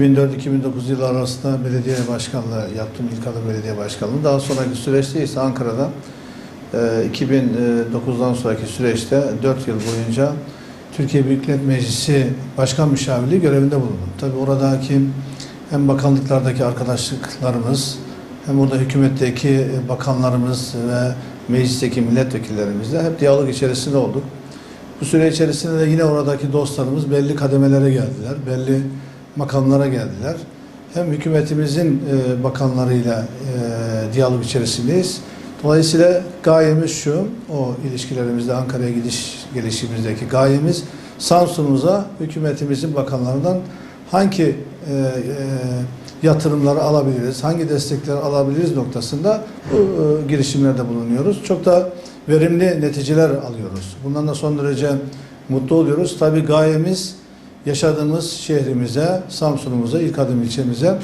2004-2009 yılları arasında belediye başkanlığı yaptım. İlk adım belediye başkanlığı. Daha sonraki süreçte ise Ankara'da e, 2009'dan sonraki süreçte 4 yıl boyunca Türkiye Büyük Millet Meclisi Başkan Müşavirliği görevinde bulundum. Tabii oradaki hem bakanlıklardaki arkadaşlıklarımız hem burada hükümetteki bakanlarımız ve meclisteki milletvekillerimizle hep diyalog içerisinde olduk. Bu süre içerisinde de yine oradaki dostlarımız belli kademelere geldiler, belli makamlara geldiler. Hem hükümetimizin e, bakanlarıyla e, diyalog içerisindeyiz. Dolayısıyla gayemiz şu, o ilişkilerimizde Ankara'ya gidiş gelişimizdeki gayemiz Samsun'umuza hükümetimizin bakanlarından hangi e, e, yatırımları alabiliriz, hangi destekleri alabiliriz noktasında bu e, girişimlerde bulunuyoruz. Çok da verimli neticeler alıyoruz. Bundan da son derece mutlu oluyoruz. Tabii gayemiz yaşadığımız şehrimize, Samsun'umuza, ilk adım ilçemize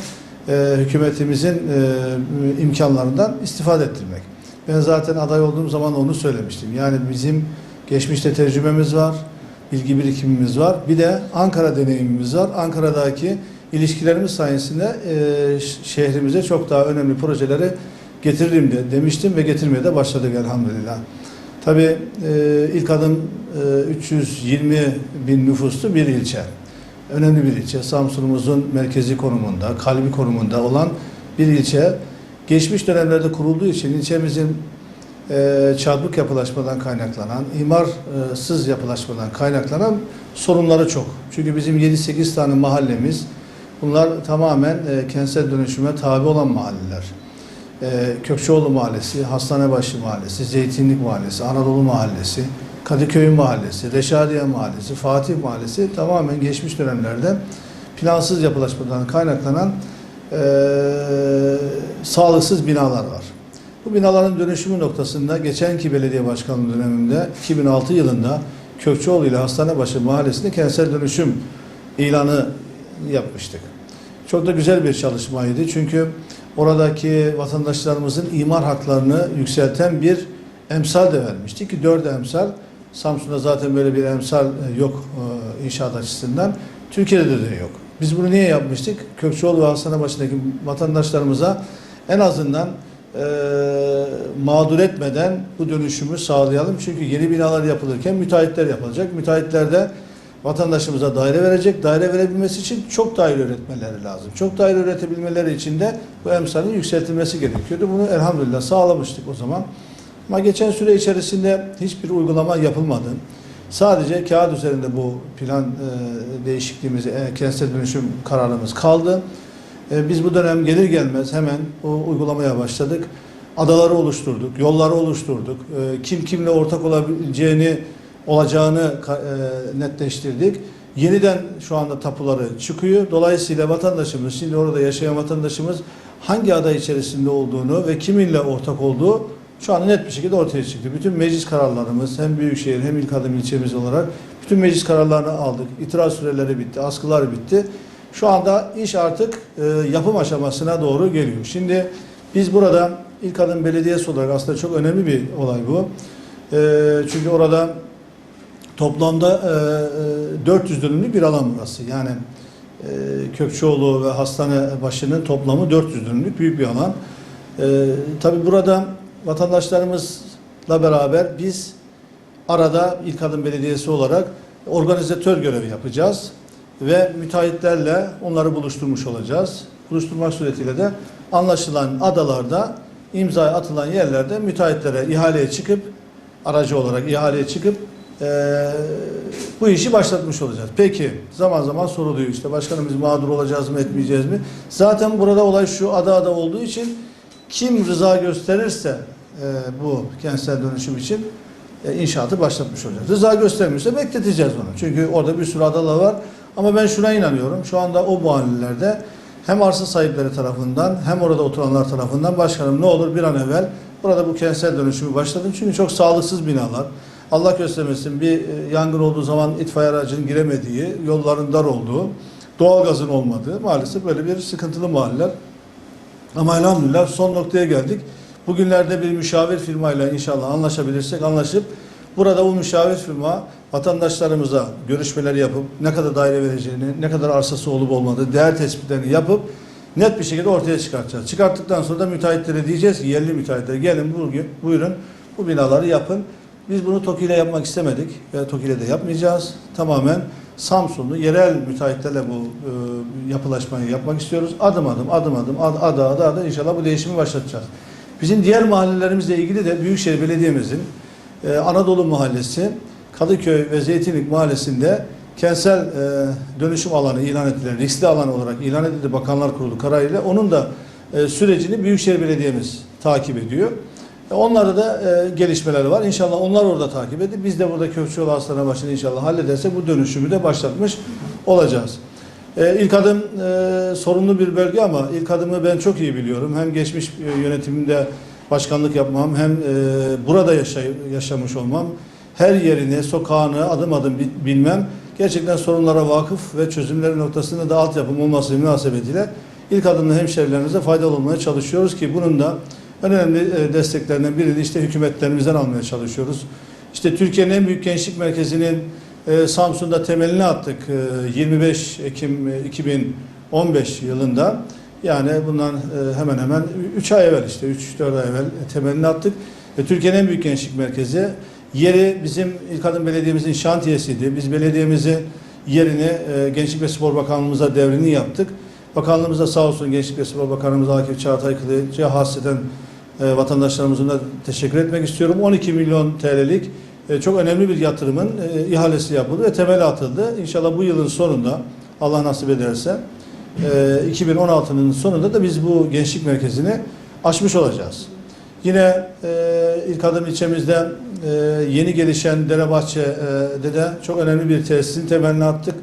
e, hükümetimizin e, imkanlarından istifade ettirmek. Ben zaten aday olduğum zaman onu söylemiştim. Yani bizim geçmişte tecrübemiz var, bilgi birikimimiz var. Bir de Ankara deneyimimiz var. Ankara'daki ilişkilerimiz sayesinde e, şehrimize çok daha önemli projeleri getiririm de demiştim ve getirmeye de başladık elhamdülillah. Tabii e, ilk adım e, 320 bin nüfuslu bir ilçe. Önemli bir ilçe. Samsun'umuzun merkezi konumunda, kalbi konumunda olan bir ilçe. Geçmiş dönemlerde kurulduğu için ilçemizin e, çarpık yapılaşmadan kaynaklanan, imarsız yapılaşmadan kaynaklanan sorunları çok. Çünkü bizim 7-8 tane mahallemiz, bunlar tamamen e, kentsel dönüşüme tabi olan mahalleler. E, Kökçeoğlu Mahallesi, Hastanebaşı Mahallesi, Zeytinlik Mahallesi, Anadolu Mahallesi, Kadıköy Mahallesi, Reşadiye Mahallesi, Fatih Mahallesi tamamen geçmiş dönemlerde plansız yapılaşmadan kaynaklanan e, sağlıksız binalar var. Bu binaların dönüşümü noktasında geçenki belediye başkanlığı döneminde 2006 yılında Kökçeoğlu ile Hastanebaşı Mahallesi'nde kentsel dönüşüm ilanı yapmıştık. Çok da güzel bir çalışmaydı çünkü oradaki vatandaşlarımızın imar haklarını yükselten bir emsal de vermiştik ki dört emsal Samsun'da zaten böyle bir emsal e, yok e, inşaat açısından. Türkiye'de de yok. Biz bunu niye yapmıştık? Kökçeoğlu ve Hastanebaşı'ndaki vatandaşlarımıza en azından e, mağdur etmeden bu dönüşümü sağlayalım. Çünkü yeni binalar yapılırken müteahhitler yapılacak. Müteahhitler de vatandaşımıza daire verecek. Daire verebilmesi için çok daire üretmeleri lazım. Çok daire üretebilmeleri için de bu emsalin yükseltilmesi gerekiyordu. Bunu elhamdülillah sağlamıştık o zaman. Ama geçen süre içerisinde hiçbir uygulama yapılmadı. Sadece kağıt üzerinde bu plan e, değişikliğimiz, e, kentsel dönüşüm kararımız kaldı. E, biz bu dönem gelir gelmez hemen o uygulamaya başladık. Adaları oluşturduk, yolları oluşturduk. E, kim kimle ortak olabileceğini, olacağını e, netleştirdik. Yeniden şu anda tapuları çıkıyor. Dolayısıyla vatandaşımız, şimdi orada yaşayan vatandaşımız hangi aday içerisinde olduğunu ve kiminle ortak olduğu şu anda net bir şekilde ortaya çıktı. Bütün meclis kararlarımız hem Büyükşehir hem İlk Adım ilçemiz olarak bütün meclis kararlarını aldık. İtiraz süreleri bitti, askılar bitti. Şu anda iş artık e, yapım aşamasına doğru geliyor. Şimdi biz burada İlk Adım Belediyesi olarak aslında çok önemli bir olay bu. E, çünkü orada toplamda e, e, 400 dönümlük bir alan burası. Yani e, Kökçeoğlu ve hastane başının toplamı 400 dönümlük büyük bir alan. E, tabii burada vatandaşlarımızla beraber biz arada İlk Adım Belediyesi olarak organizatör görevi yapacağız ve müteahhitlerle onları buluşturmuş olacağız. Buluşturmak suretiyle de anlaşılan adalarda imza atılan yerlerde müteahhitlere ihaleye çıkıp aracı olarak ihaleye çıkıp eee, bu işi başlatmış olacağız. Peki zaman zaman soruluyor işte başkanım biz mağdur olacağız mı etmeyeceğiz mi? Zaten burada olay şu ada ada olduğu için kim rıza gösterirse eee, bu kentsel dönüşüm için e, inşaatı başlatmış olacağız. Rıza göstermiyorsa bekleteceğiz onu. Çünkü orada bir sürü adalar var. Ama ben şuna inanıyorum. Şu anda o mahallelerde hem arsa sahipleri tarafından hem orada oturanlar tarafından başkanım ne olur bir an evvel burada bu kentsel dönüşümü başlatın. Çünkü çok sağlıksız binalar. Allah göstermesin bir e, yangın olduğu zaman itfaiye aracının giremediği, yolların dar olduğu, doğalgazın olmadığı maalesef böyle bir sıkıntılı mahalleler. Ama elhamdülillah son noktaya geldik. Bugünlerde bir müşavir firmayla inşallah anlaşabilirsek anlaşıp Burada bu müşavir firma vatandaşlarımıza görüşmeler yapıp ne kadar daire vereceğini, ne kadar arsası olup olmadığı değer tespitlerini yapıp net bir şekilde ortaya çıkartacağız. Çıkarttıktan sonra da müteahhitlere diyeceğiz ki yerli müteahhitlere gelin bugün buyurun bu binaları yapın. Biz bunu TOKİ ile yapmak istemedik ve TOKİ ile de yapmayacağız. Tamamen Samsunlu yerel müteahhitlerle bu e, yapılaşmayı yapmak istiyoruz. Adım adım adım adım ad, ada ada ada inşallah bu değişimi başlatacağız. Bizim diğer mahallelerimizle ilgili de Büyükşehir Belediye'mizin e, Anadolu Mahallesi, Kadıköy ve Zeytinlik Mahallesi'nde kentsel e, dönüşüm alanı ilan edilen, riskli alan olarak ilan edildi Bakanlar Kurulu kararıyla. Onun da e, sürecini Büyükşehir Belediye'miz takip ediyor. E, Onlarda da e, gelişmeler var. İnşallah onlar orada takip edip biz de burada Kökçeoğlu Hastane başını inşallah hallederse bu dönüşümü de başlatmış olacağız. E, ilk adım e, sorunlu bir bölge ama ilk adımı ben çok iyi biliyorum. Hem geçmiş e, yönetiminde başkanlık yapmam hem e, burada yaşay- yaşamış olmam her yerini, sokağını adım adım bi- bilmem gerçekten sorunlara vakıf ve çözümleri noktasında da altyapım olması münasebetiyle ilk adımda hemşerilerimize faydalı olmaya çalışıyoruz ki bunun da önemli e, desteklerinden birini işte hükümetlerimizden almaya çalışıyoruz. İşte Türkiye'nin en büyük gençlik merkezinin e, Samsun'da temelini attık e, 25 Ekim e, 2015 yılında. Yani bundan e, hemen hemen 3 ay evvel işte 3-4 ay evvel temelini attık. Türkiye'nin en büyük gençlik merkezi. Yeri bizim İlk Adım Belediye'mizin şantiyesiydi. Biz belediyemizi yerini e, Gençlik ve Spor Bakanlığımıza devrini yaptık. Bakanlığımız sağ olsun Gençlik ve Spor Bakanımız Akif Çağatay Kılıç'a hasreten e, vatandaşlarımızın da teşekkür etmek istiyorum. 12 milyon TL'lik e, çok önemli bir yatırımın e, ihalesi yapıldı ve temeli atıldı. İnşallah bu yılın sonunda Allah nasip ederse e, 2016'nın sonunda da biz bu gençlik merkezini açmış olacağız. Yine e, ilk adım ilçemizde e, yeni gelişen Derebahçe'de de çok önemli bir tesisin temelini attık.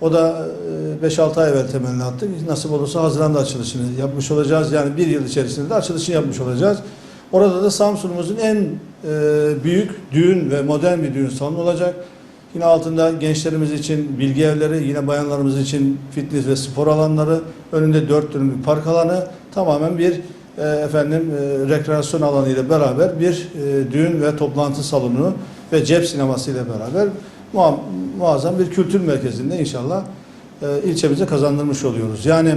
O da e, 5-6 ay evvel temelini attık. Nasip olursa Haziran'da açılışını yapmış olacağız. Yani bir yıl içerisinde de açılışını yapmış olacağız. Orada da Samsun'umuzun en e, büyük düğün ve modern bir düğün salonu olacak. Yine altında gençlerimiz için bilgi evleri, yine bayanlarımız için fitness ve spor alanları, önünde dört dönümlük park alanı, tamamen bir e, efendim e, rekreasyon alanı ile beraber bir e, düğün ve toplantı salonu ve cep sineması ile beraber muazzam bir kültür merkezinde inşallah e, ilçemize kazandırmış oluyoruz. Yani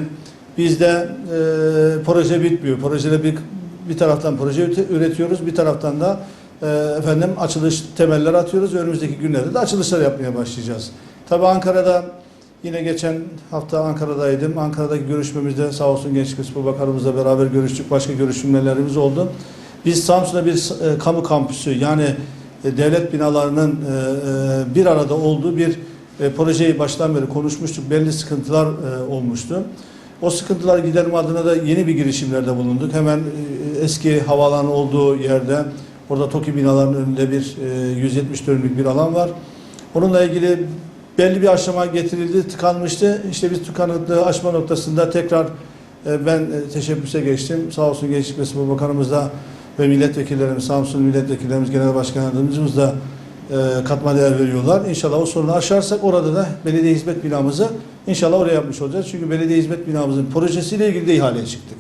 bizde e, proje bitmiyor. Projede bir bir taraftan proje üretiyoruz, bir taraftan da e, efendim açılış temeller atıyoruz. Önümüzdeki günlerde de açılışlar yapmaya başlayacağız. Tabii Ankara'da yine geçen hafta Ankara'daydım. Ankara'daki görüşmemizde sağ olsun Gençlik ve Spor Bakanımızla beraber görüştük. Başka görüşmelerimiz oldu. Biz Samsun'da bir e, kamu kampüsü yani e, devlet binalarının e, e, bir arada olduğu bir e, projeyi baştan beri konuşmuştuk. Belli sıkıntılar e, olmuştu. O sıkıntılar giderme adına da yeni bir girişimlerde bulunduk. Hemen e, eski havaalanı olduğu yerde orada TOKİ binalarının önünde bir e, 170 dönümlük bir alan var. Onunla ilgili belli bir aşama getirildi, tıkanmıştı. İşte biz tıkanıklığı aşma noktasında tekrar e, ben e, teşebbüse geçtim. Sağ olsun Gençlik ve Spor Bakanımız da ve milletvekillerimiz, Samsun milletvekillerimiz, genel başkan yardımcımız da e, katma değer veriyorlar. İnşallah o sorunu aşarsak orada da belediye hizmet binamızı inşallah oraya yapmış olacağız. Çünkü belediye hizmet binamızın projesiyle ilgili de ihaleye çıktık.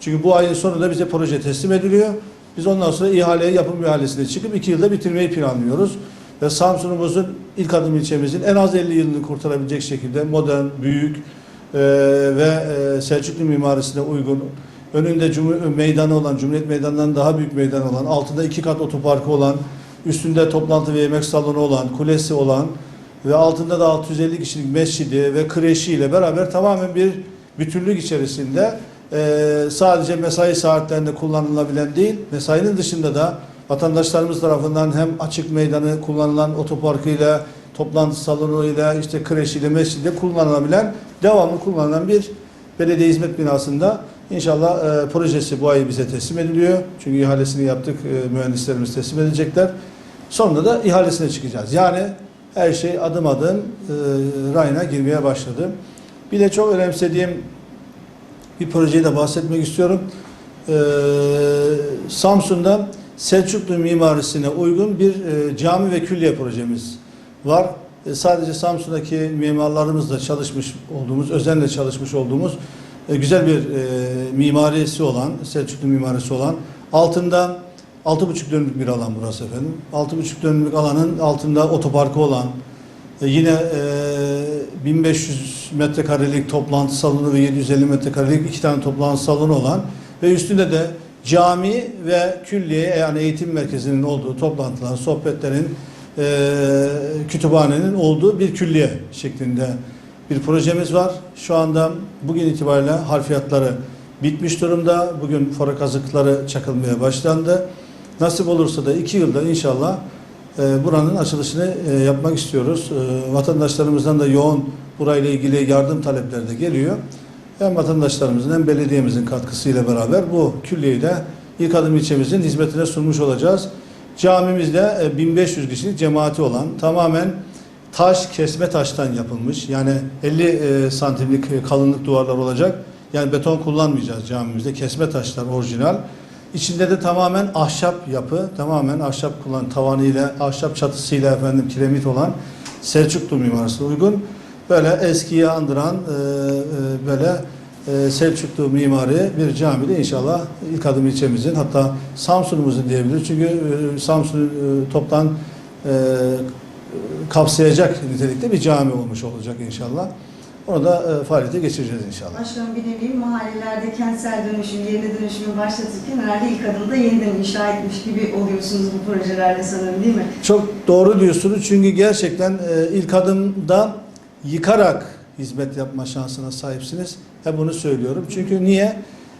Çünkü bu ayın sonunda bize proje teslim ediliyor. Biz ondan sonra ihaleye yapım ihalesine çıkıp iki yılda bitirmeyi planlıyoruz. Ve Samsun'umuzun ilk adım ilçemizin en az 50 yılını kurtarabilecek şekilde modern, büyük e, ve e, Selçuklu mimarisine uygun, önünde meydanı olan, Cumhuriyet Meydanı'ndan daha büyük meydan olan, altında iki kat otoparkı olan, üstünde toplantı ve yemek salonu olan, kulesi olan ve altında da 650 kişilik mescidi ve kreşiyle beraber tamamen bir bütünlük içerisinde e, sadece mesai saatlerinde kullanılabilen değil, mesainin dışında da vatandaşlarımız tarafından hem açık meydanı kullanılan otoparkıyla, toplantı salonuyla, işte kreşiyle, mescidle kullanılabilen, devamlı kullanılan bir belediye hizmet binasında inşallah e, projesi bu ay bize teslim ediliyor. Çünkü ihalesini yaptık, e, mühendislerimiz teslim edecekler. Sonunda da ihalesine çıkacağız. Yani her şey adım adım e, rayına girmeye başladı. Bir de çok önemsediğim bir projeyi de bahsetmek istiyorum. Ee, Samsun'da Selçuklu mimarisine uygun bir e, cami ve külliye projemiz var. E, sadece Samsun'daki mimarlarımızla çalışmış olduğumuz, özenle çalışmış olduğumuz e, güzel bir e, mimarisi olan, Selçuklu mimarisi olan, altında 6,5 dönümlük bir alan burası efendim. 6,5 dönümlük alanın altında otoparkı olan, e, yine e, 1500 metrekarelik toplantı salonu ve 750 metrekarelik iki tane toplantı salonu olan ve üstünde de cami ve külliye yani eğitim merkezinin olduğu toplantılar, sohbetlerin, e, kütüphanenin olduğu bir külliye şeklinde bir projemiz var. Şu anda bugün itibariyle harfiyatları bitmiş durumda. Bugün fora kazıkları çakılmaya başlandı. Nasip olursa da iki yılda inşallah e, buranın açılışını e, yapmak istiyoruz. E, vatandaşlarımızdan da yoğun burayla ilgili yardım talepleri de geliyor. Hem vatandaşlarımızın hem belediyemizin katkısıyla beraber bu külliyeyi de ilk adım ilçemizin hizmetine sunmuş olacağız. Camimizde e, 1500 kişilik cemaati olan tamamen taş kesme taştan yapılmış. Yani 50 e, santimlik e, kalınlık duvarlar olacak. Yani beton kullanmayacağız camimizde. Kesme taşlar orijinal. İçinde de tamamen ahşap yapı, tamamen ahşap kullan tavanıyla, ahşap çatısıyla efendim kiremit olan Selçuklu mimarisine uygun. Böyle eskiyi andıran e, e, böyle e, Selçuklu mimari bir camide inşallah ilk adım ilçemizin hatta Samsun'umuzun diyebiliriz. Çünkü e, Samsun'u e, toptan e, kapsayacak nitelikte bir cami olmuş olacak inşallah. Onu da e, faaliyete geçireceğiz inşallah. Başkanım bir nevi mahallelerde kentsel dönüşüm, yerine dönüşümü başlatırken herhalde ilk adımda yeniden inşa etmiş gibi oluyorsunuz bu projelerle sanırım değil mi? Çok doğru diyorsunuz çünkü gerçekten e, ilk adımda yıkarak hizmet yapma şansına sahipsiniz. Hep bunu söylüyorum. Çünkü niye?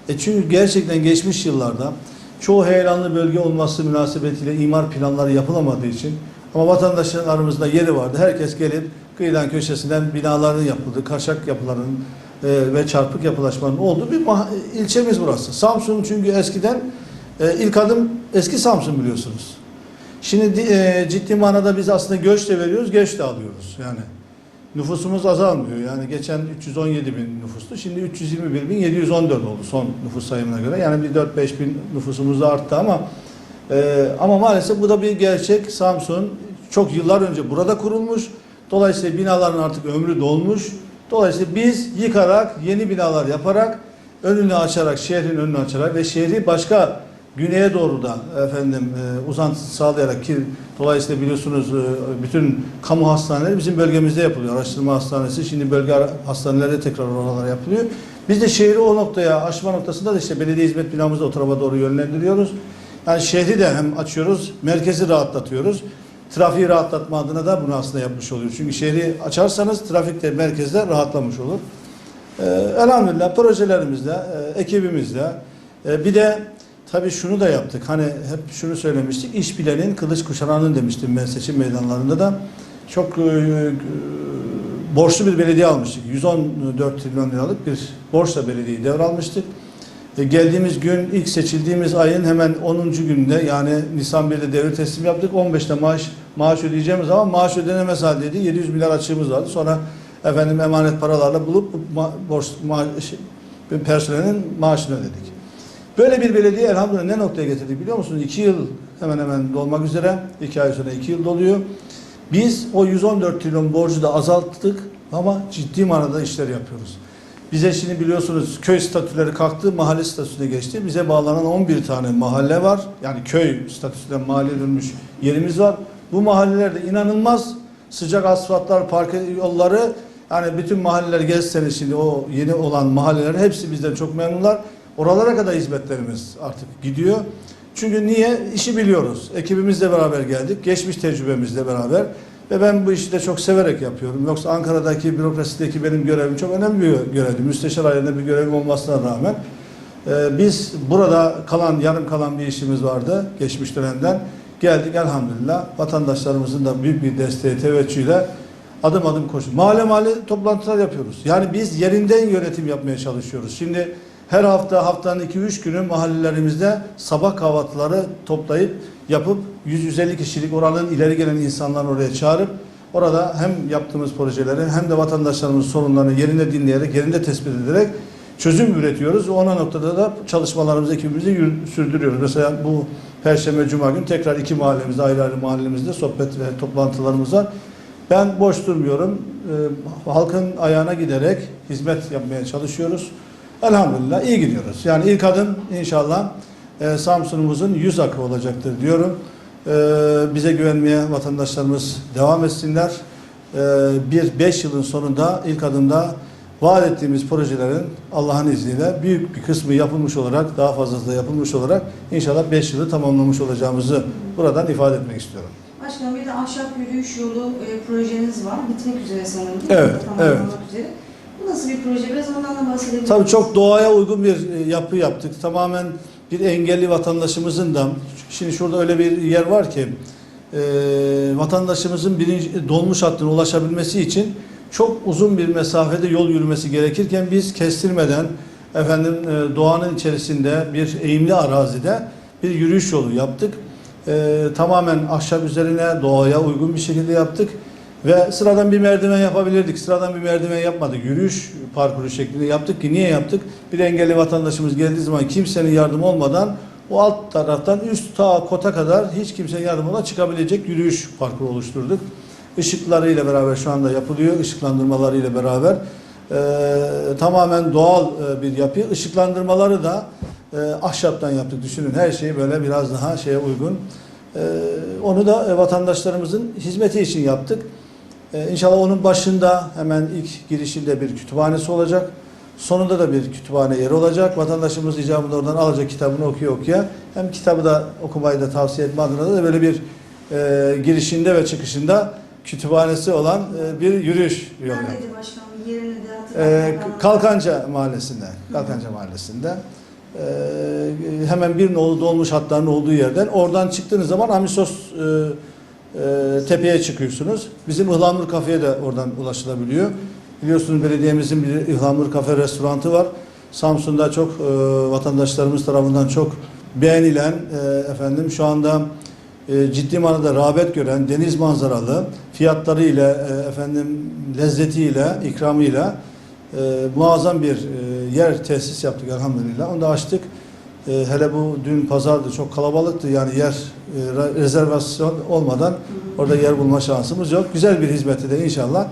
E çünkü gerçekten geçmiş yıllarda çoğu heyelanlı bölge olması münasebetiyle imar planları yapılamadığı için ama vatandaşların aramızda yeri vardı. Herkes gelip kıyıdan köşesinden binaların yapıldığı, kaçak yapıların e, ve çarpık yapılaşmanın olduğu bir ilçemiz burası. Samsun çünkü eskiden e, ilk adım eski Samsun biliyorsunuz. Şimdi di- e, ciddi manada biz aslında göç de veriyoruz, geç de alıyoruz. Yani nüfusumuz azalmıyor. Yani geçen 317 bin nüfustu. Şimdi 321 bin 714 oldu son nüfus sayımına göre. Yani bir 4-5 bin nüfusumuz arttı ama e, ama maalesef bu da bir gerçek. Samsun çok yıllar önce burada kurulmuş. Dolayısıyla binaların artık ömrü dolmuş. Dolayısıyla biz yıkarak, yeni binalar yaparak, önünü açarak, şehrin önünü açarak ve şehri başka güneye doğru da efendim e, uzantı sağlayarak ki dolayısıyla biliyorsunuz e, bütün kamu hastaneleri bizim bölgemizde yapılıyor. Araştırma hastanesi şimdi bölge hastaneleri tekrar oralara yapılıyor. Biz de şehri o noktaya aşma noktasında da işte belediye hizmet binamızı o tarafa doğru yönlendiriyoruz. Yani şehri de hem açıyoruz, merkezi rahatlatıyoruz. Trafiği rahatlatma adına da bunu aslında yapmış oluyoruz. Çünkü şehri açarsanız trafik de merkezde rahatlamış olur. Ee, elhamdülillah projelerimizde, e, ekibimizde e, bir de tabii şunu da yaptık. Hani hep şunu söylemiştik. İş bilenin kılıç kuşananın demiştim ben seçim meydanlarında da. Çok e, e, borçlu bir belediye almıştık. 114 trilyon liralık bir borçla belediyeyi devralmıştık. E, geldiğimiz gün ilk seçildiğimiz ayın hemen 10. gününde yani Nisan 1'de devir teslim yaptık. 15'te maaş maaş ödeyeceğimiz zaman maaş ödenemez haldeydi. 700 milyar açığımız vardı. Sonra efendim emanet paralarla bulup bu ma- borç ma- şey, personelin maaşını ödedik. Böyle bir belediye elhamdülillah ne noktaya getirdik biliyor musunuz? 2 yıl hemen hemen dolmak üzere. 2 ay sonra 2 yıl doluyor. Biz o 114 trilyon borcu da azalttık ama ciddi manada işler yapıyoruz. Bize şimdi biliyorsunuz köy statüleri kalktı, mahalle statüsüne geçti. Bize bağlanan 11 tane mahalle var. Yani köy statüsünden mahalleye dönmüş yerimiz var. Bu mahallelerde inanılmaz sıcak asfaltlar, park yolları yani bütün mahalleler gezseniz şimdi o yeni olan mahalleler hepsi bizden çok memnunlar. Oralara kadar hizmetlerimiz artık gidiyor. Çünkü niye? İşi biliyoruz. Ekibimizle beraber geldik. Geçmiş tecrübemizle beraber. Ve ben bu işi de çok severek yapıyorum. Yoksa Ankara'daki bürokrasideki benim görevim çok önemli bir görevdi. Müsteşar ayarında bir görevim olmasına rağmen. e, biz burada kalan, yarım kalan bir işimiz vardı geçmiş dönemden. Geldik elhamdülillah. Vatandaşlarımızın da büyük bir desteği, teveccühüyle adım adım koşuyoruz. Mahalle mahalle toplantılar yapıyoruz. Yani biz yerinden yönetim yapmaya çalışıyoruz. Şimdi her hafta haftanın 2-3 günü mahallelerimizde sabah kahvaltıları toplayıp yapıp 100-150 kişilik oranın ileri gelen insanları oraya çağırıp orada hem yaptığımız projeleri hem de vatandaşlarımızın sorunlarını yerinde dinleyerek, yerinde tespit ederek çözüm üretiyoruz. Ona noktada da çalışmalarımızı ekibimizi sürdürüyoruz. Mesela bu Perşembe Cuma gün tekrar iki mahallemizde ayrı ayrı mahallemizde sohbet ve toplantılarımız var. Ben boş durmuyorum. Ee, halkın ayağına giderek hizmet yapmaya çalışıyoruz. Elhamdülillah iyi gidiyoruz. Yani ilk adım inşallah e, Samsun'umuzun yüz akı olacaktır diyorum. E, bize güvenmeye vatandaşlarımız devam etsinler. E, bir beş yılın sonunda ilk adımda vaat ettiğimiz projelerin Allah'ın izniyle büyük bir kısmı yapılmış olarak daha fazlası da yapılmış olarak inşallah 5 yılı tamamlamış olacağımızı buradan ifade etmek istiyorum. Başkanım bir de ahşap yürüyüş yolu e, projeniz var. Bitmek üzere sanırım. Evet, evet. üzere. Bu nasıl bir proje? Biraz ondan da bahsedebilir? Tabii çok doğaya uygun bir e, yapı yaptık. Tamamen bir engelli vatandaşımızın da şimdi şurada öyle bir yer var ki e, vatandaşımızın birinci dolmuş hattına ulaşabilmesi için çok uzun bir mesafede yol yürümesi gerekirken biz kestirmeden efendim e, doğanın içerisinde bir eğimli arazide bir yürüyüş yolu yaptık. E, tamamen ahşap üzerine doğaya uygun bir şekilde yaptık. Ve sıradan bir merdiven yapabilirdik. Sıradan bir merdiven yapmadık. Yürüyüş parkuru şeklinde yaptık ki niye yaptık? Bir engelli vatandaşımız geldiği zaman kimsenin yardımı olmadan o alt taraftan üst ta kota kadar hiç kimsenin yardımına çıkabilecek yürüyüş parkuru oluşturduk. Işıklarıyla beraber şu anda yapılıyor. Işıklandırmalarıyla beraber Ee, tamamen doğal e, bir yapı. Işıklandırmaları da e, ahşaptan yaptık. Düşünün her şeyi böyle biraz daha şeye uygun. Ee, onu da e, vatandaşlarımızın hizmeti için yaptık. Ee, İnşallah onun başında hemen ilk girişinde bir kütüphanesi olacak. Sonunda da bir kütüphane yeri olacak. Vatandaşımız icabında oradan alacak kitabını okuya okuya. Hem kitabı da okumayı da tavsiye etme adına da böyle bir e, girişinde ve çıkışında kütüphanesi olan e, bir yürüyüş yolu. Neredeydi başkanım? Yerini de hatırlatmak Kalkanca Mahallesi'nde. Kalkanca Mahallesi'nde. Ee, hemen bir nolu dolmuş hatların olduğu yerden. Oradan çıktığınız zaman Amisos e, e, tepeye çıkıyorsunuz. Bizim Ihlamur Kafe'ye de oradan ulaşılabiliyor. Biliyorsunuz belediyemizin bir Ihlamur Kafe restoranı var. Samsun'da çok e, vatandaşlarımız tarafından çok beğenilen e, efendim şu anda e, ciddi manada rağbet gören deniz manzaralı fiyatlarıyla e, efendim lezzetiyle ikramıyla e, muazzam bir e, yer tesis yaptık elhamdülillah. Onu da açtık. E, hele bu dün pazardı çok kalabalıktı yani yer e, re- rezervasyon olmadan orada yer bulma şansımız yok. Güzel bir hizmeti de inşallah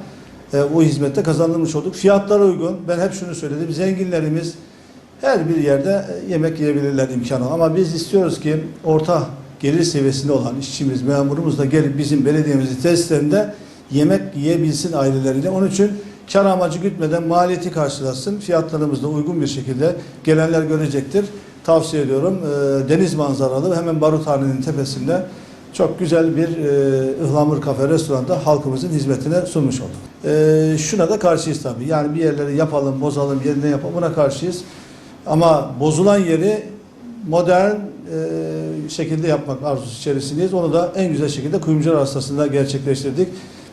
e, bu hizmette kazandırmış olduk. Fiyatlara uygun. Ben hep şunu söyledim. Zenginlerimiz her bir yerde e, yemek yiyebilirler imkanı. Ama biz istiyoruz ki orta gelir seviyesinde olan işçimiz, memurumuz da gelip bizim belediyemizin tesislerinde yemek yiyebilsin aileleriyle. Onun için kar amacı gütmeden maliyeti karşılasın. Fiyatlarımız da uygun bir şekilde gelenler görecektir. Tavsiye ediyorum. E, Deniz manzaralı hemen Baruthane'nin tepesinde çok güzel bir e, ıhlamur kafe restoranda halkımızın hizmetine sunmuş olduk. E, şuna da karşıyız tabii. Yani bir yerleri yapalım, bozalım, yerine yapalım buna karşıyız. Ama bozulan yeri modern e, şekilde yapmak arzusu içerisindeyiz. Onu da en güzel şekilde kuyumcular hastasında gerçekleştirdik.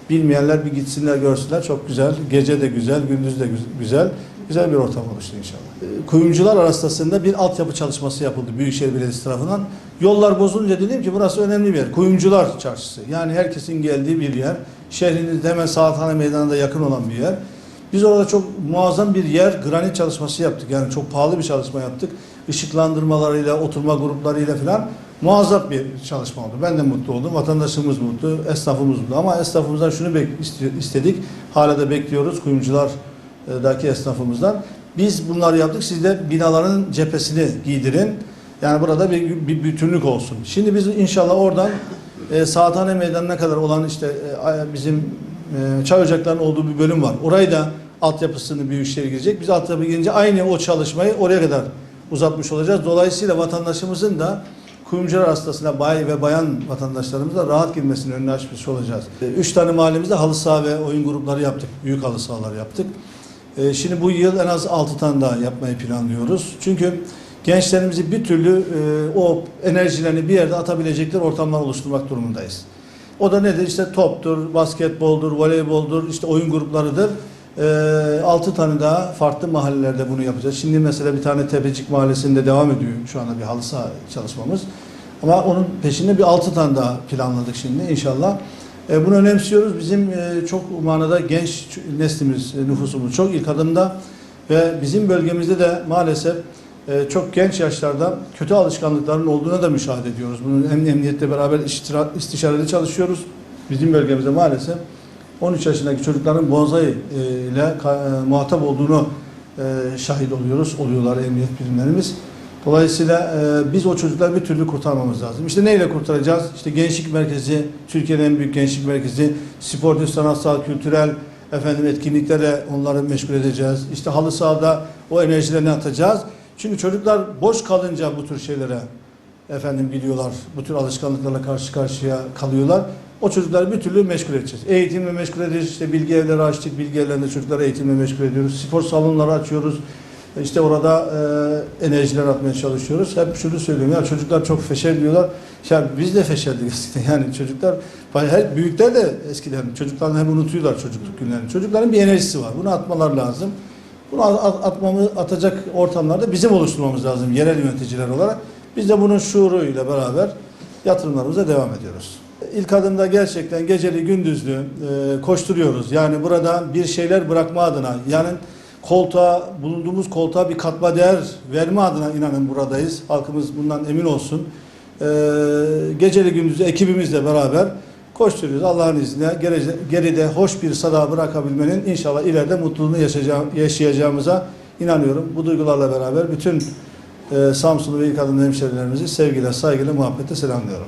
Bilmeyenler bir gitsinler görsünler. Çok güzel. Gece de güzel, gündüz de gü- güzel. Güzel bir ortam oluştu inşallah. E, Kuyumcular arasında bir altyapı çalışması yapıldı Büyükşehir Belediyesi tarafından. Yollar bozulunca dedim ki burası önemli bir yer. Kuyumcular çarşısı. Yani herkesin geldiği bir yer. Şehrinizde hemen Saathane Meydanı'nda yakın olan bir yer. Biz orada çok muazzam bir yer granit çalışması yaptık. Yani çok pahalı bir çalışma yaptık. Işıklandırmalarıyla, oturma gruplarıyla falan muazzam bir çalışma oldu. Ben de mutlu oldum. Vatandaşımız mutlu, esnafımız mutlu. Ama esnafımızdan şunu istedik. Hala da bekliyoruz kuyumculardaki esnafımızdan. Biz bunları yaptık. Siz de binaların cephesini giydirin. Yani burada bir, bir bütünlük olsun. Şimdi biz inşallah oradan e, Saathane Meydanı'na kadar olan işte e, bizim e, çay ocaklarının olduğu bir bölüm var. Orayı da altyapısını Büyükşehir girecek. Biz altyapı girince aynı o çalışmayı oraya kadar uzatmış olacağız. Dolayısıyla vatandaşımızın da kuyumcular hastasına bay ve bayan vatandaşlarımıza rahat girmesini önüne açmış olacağız. E, Üç tane mahallemizde halı saha ve oyun grupları yaptık. Büyük halı sahalar yaptık. E, Şimdi bu yıl en az 6 tane daha yapmayı planlıyoruz. Çünkü gençlerimizi bir türlü e, o enerjilerini bir yerde atabilecekleri ortamlar oluşturmak durumundayız. O da nedir? İşte toptur, basketboldur, voleyboldur, işte oyun gruplarıdır. E, 6 tane daha farklı mahallelerde bunu yapacağız. Şimdi mesela bir tane Tepecik Mahallesi'nde devam ediyor şu anda bir halı saha çalışmamız. Ama onun peşinde bir 6 tane daha planladık şimdi inşallah. E, bunu önemsiyoruz. Bizim e, çok manada genç neslimiz, e, nüfusumuz çok ilk adımda ve bizim bölgemizde de maalesef e, çok genç yaşlarda kötü alışkanlıkların olduğuna da müşahede ediyoruz. Bunun hem emniyetle beraber istişareli çalışıyoruz. Bizim bölgemizde maalesef 13 yaşındaki çocukların bonsai e, ile e, muhatap olduğunu e, şahit oluyoruz, oluyorlar emniyet birimlerimiz. Dolayısıyla biz o çocukları bir türlü kurtarmamız lazım. İşte neyle kurtaracağız? İşte gençlik merkezi, Türkiye'nin en büyük gençlik merkezi, sportif, sanatsal, kültürel efendim etkinliklerle onları meşgul edeceğiz. İşte halı sahada o enerjilerini atacağız. Çünkü çocuklar boş kalınca bu tür şeylere efendim gidiyorlar. Bu tür alışkanlıklarla karşı karşıya kalıyorlar. O çocukları bir türlü meşgul edeceğiz. Eğitimle meşgul edeceğiz. İşte bilgi evleri açtık. Bilgi evlerinde çocukları eğitimle meşgul ediyoruz. Spor salonları açıyoruz. İşte orada e, enerjiler atmaya çalışıyoruz. Hep şunu söylüyorum ya çocuklar çok feşel diyorlar. Ya biz de feşeldik eskiden. Yani çocuklar, her büyükler de eskiden çocuklarını hep unutuyorlar çocukluk günlerini. Çocukların bir enerjisi var. Bunu atmalar lazım. Bunu at- atmamı atacak ortamlarda bizim oluşturmamız lazım yerel yöneticiler olarak. Biz de bunun şuuruyla beraber yatırımlarımıza devam ediyoruz. İlk adımda gerçekten geceli gündüzlü e, koşturuyoruz. Yani burada bir şeyler bırakma adına yani koltuğa bulunduğumuz koltuğa bir katma değer verme adına inanın buradayız. Halkımız bundan emin olsun. E, geceli gündüzlü ekibimizle beraber koşturuyoruz. Allah'ın izniyle geride, geride hoş bir sada bırakabilmenin inşallah ileride mutluluğunu yaşayacağım, yaşayacağımıza inanıyorum. Bu duygularla beraber bütün e, Samsunlu ve ilk adımlı hemşerilerimizi sevgiyle, saygıyla, muhabbetle selamlıyorum.